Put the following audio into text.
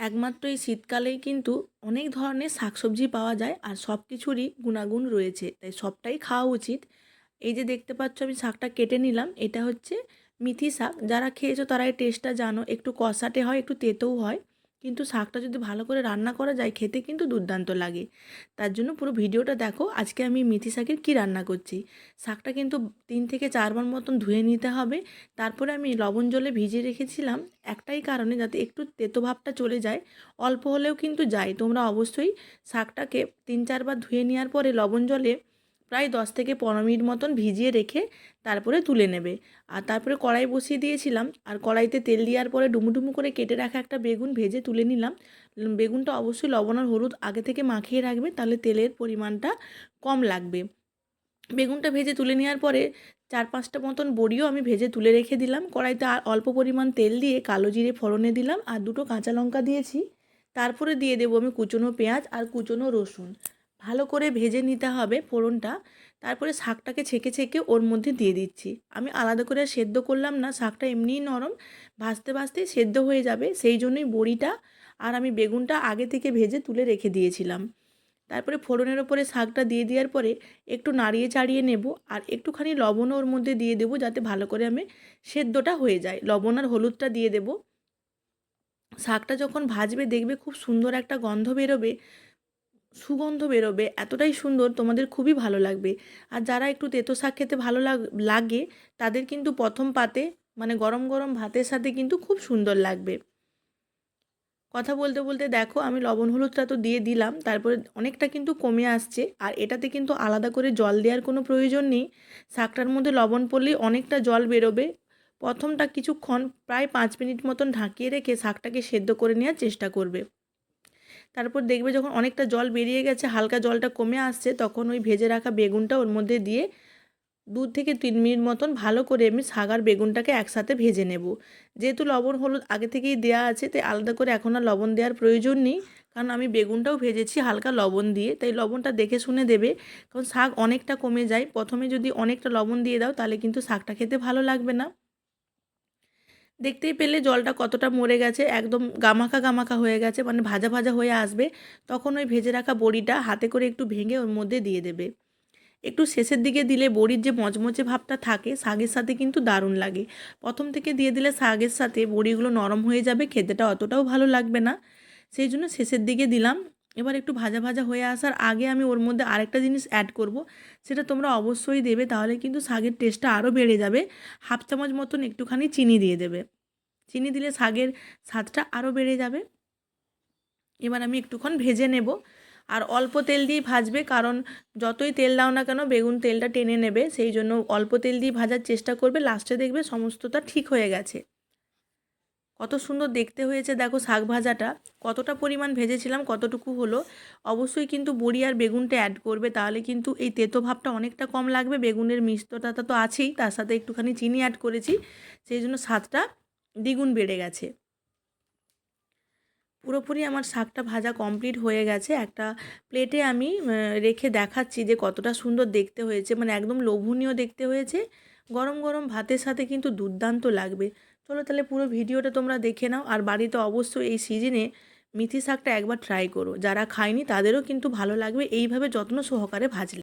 একমাত্র এই শীতকালেই কিন্তু অনেক ধরনের শাকসবজি পাওয়া যায় আর সব কিছুরই গুণাগুণ রয়েছে। তাই সবটাই খাওয়া উচিত। এই যে দেখতে পাচ্ছ আমি শাকটা কেটে নিলাম, এটা হচ্ছে মিথি শাক। যারা খেয়েছো তারা এই টেস্টটা জানো। একটু কষাটে হয়, একটু তেতেও হয়। কিন্তু শাকটা যদি ভালো করে রান্না করা যায়, খেতে কিন্তু দুর্দান্ত লাগে। তার জন্য পুরো ভিডিওটা দেখো, আজকে আমি মেথি শাকের কী রান্না করছি। শাকটা কিন্তু তিন থেকে চারবার মতন ধুয়ে নিতে হবে। তারপরে আমি লবণ জলে ভিজিয়ে রেখেছিলাম। একটাই কারণে যাতে একটু তেতো ভাবটা চলে যায়, অল্প হলেও কিন্তু যায়। তোমরা অবশ্যই শাকটাকে তিন চারবার ধুয়ে নেওয়ার পরে লবণ জলে প্রায় দশ থেকে পনেরো মিনিট মতন ভিজিয়ে রেখে তারপরে তুলে নেবে। আর তারপরে কড়াই বসিয়ে দিয়েছিলাম। আর কড়াইতে তেল দেওয়ার পরে ডুমুডুমু করে কেটে রাখা একটা বেগুন ভেজে তুলে নিলাম। বেগুনটা অবশ্যই লবণ আর হলুদ আগে থেকে মাখিয়ে রাখবে, তাহলে তেলের পরিমাণটা কম লাগবে। বেগুনটা ভেজে তুলে নেওয়ার পরে চার পাঁচটা মতন বড়িও আমি ভেজে তুলে রেখে দিলাম। কড়াইতে আর অল্প পরিমাণ তেল দিয়ে কালো জিরে ফোড়নে দিলাম। আর দুটো কাঁচা লঙ্কা দিয়েছি। তারপরে দিয়ে দেবো আমি কুচনো পেঁয়াজ আর কুচনো রসুন। ভালো করে ভেজে নিতে হবে ফোড়নটা। তারপরে শাকটাকে ছেঁকে ছেঁকে ওর মধ্যে দিয়ে দিচ্ছি। আমি আলাদা করে সেদ্ধ করলাম না, শাকটা এমনিই নরম, ভাজতে ভাজতে সেদ্ধ হয়ে যাবে। সেই জন্যই বড়িটা আর আমি বেগুনটা আগে থেকে ভেজে তুলে রেখে দিয়েছিলাম। তারপরে ফোড়নের ওপরে শাকটা দিয়ে দেওয়ার পরে একটু নাড়িয়ে চাড়িয়ে নেব আর একটুখানি লবণও ওর মধ্যে দিয়ে দেবো যাতে ভালো করে আমি সেদ্ধটা হয়ে যায়। লবণ আর হলুদটা দিয়ে দেব। শাকটা যখন ভাজবে দেখবে খুব সুন্দর একটা গন্ধ বেরোবে। সুগন্ধ বেরোবে, এতটাই সুন্দর তোমাদের খুবই ভালো লাগবে। আর যারা একটু তেতো শাক খেতে ভালো লাগে তাদের কিন্তু প্রথম পাতে মানে গরম গরম ভাতের সাথে কিন্তু খুব সুন্দর লাগবে। কথা বলতে বলতে দেখো, আমি লবণ হলুদটা তো দিয়ে দিলাম, তারপরে অনেকটা কিন্তু কমে আসছে, আর এটাতে কিন্তু আলাদা করে জল দেওয়ার কোনো প্রয়োজন নেই। শাকটার মধ্যে লবণ পড়লেই অনেকটা জল বেরোবে। প্রথমটা কিছুক্ষণ, প্রায় পাঁচ মিনিট মতন ঢাকিয়ে রেখে শাকটাকে সেদ্ধ করে নেওয়ার চেষ্টা করবে। তারপর দেখবে যখন অনেকটা জল বেরিয়ে গেছে, হালকা জলটা কমে আসছে, তখন ওই ভেজে রাখা বেগুনটা ওর মধ্যে দিয়ে দু থেকে তিন মিনিট মতন ভালো করে আমি সাগার বেগুনটাকে একসাথে ভেজে নেব। যেহেতু লবণ, হলুদ আগে থেকেই দেওয়া আছে, তাই আলাদা করে এখন আর লবণ দেওয়ার প্রয়োজন নেই, কারণ আমি বেগুনটাও ভেজেছি হালকা লবণ দিয়ে, তাই লবণটা দেখে শুনে দেবে, কারণ শাক অনেকটা কমে যায়। প্রথমে যদি অনেকটা লবণ দিয়ে দাও, তাহলে কিন্তু শাকটা খেতে ভালো লাগবে না। দেখতেই পেলে জলটা কতটা মরে গেছে, একদম গামাখা গামাখা হয়ে গেছে মানে ভাজা ভাজা হয়ে আসবে। তখন ওই ভেজে রাখা বড়িটা হাতে করে একটু ভেঙে ওর মধ্যে দিয়ে দেবে। একটু শেষের দিকে দিলে বড়ির যে মচমচে ভাবটা থাকে শাকের সাথে কিন্তু দারুণ লাগে। প্রথম থেকে দিয়ে দিলে শাকের সাথে বড়িগুলো নরম হয়ে যাবে, খেতেটা অতটাও ভালো লাগবে না। সেই জন্য শেষের দিকে দিলাম এবার একটু ভাজা ভাজা হয়ে আসার আগে আমি ওর মধ্যে আরেকটা জিনিস অ্যাড করব, সেটা তোমরা অবশ্যই দেবে, তাহলে কিন্তু শাকের টেস্টটা আরও বেড়ে যাবে। হাফ চামচ মতন একটুখানি চিনি দিয়ে দেবে। চিনি দিলে শাকের স্বাদটা আরও বেড়ে যাবে। এবার আমি একটুক্ষণ ভেজে নেব। আর অল্প তেল দিয়ে ভাজবে, কারণ যতই তেল দাও না কেন বেগুন তেলটা টেনে নেবে, সেই জন্য অল্প তেল দিয়ে ভাজার চেষ্টা করবে লাস্টে দেখবে সমস্তটা ঠিক হয়ে গেছে। কত সুন্দর দেখতে হয়েছে, দেখো শাক ভাজাটা। কতটা পরিমাণ ভেজেছিলাম, কতটুকু হলো। অবশ্যই কিন্তু বড়ি আর বেগুনটা অ্যাড করবে, তাহলে কিন্তু এই তেতো ভাবটা অনেকটা কম লাগবে। বেগুনের মিষ্টতা তো আছেই, তার সাথে একটুখানি চিনি অ্যাড করেছি, সেই জন্য স্বাদটা দ্বিগুণ বেড়ে গেছে। পুরোপুরি আমার শাকটা ভাজা কমপ্লিট হয়ে গেছে। একটা প্লেটে আমি রেখে দেখাচ্ছি যে কতটা সুন্দর দেখতে হয়েছে। মানে একদম লোভনীয় দেখতে হয়েছে। গরম গরম ভাতের সাথে কিন্তু দুর্দান্ত লাগবে। চলো তাহলে পুরো ভিডিওটা তোমরা দেখে নাও। আর বাড়িতে অবশ্যই এই সিজনে মিথি শাকটা একবার ট্রাই করো। যারা খায়নি তাদেরও কিন্তু ভালো লাগবে। এইভাবে যত্ন সহকারে ভাজলে।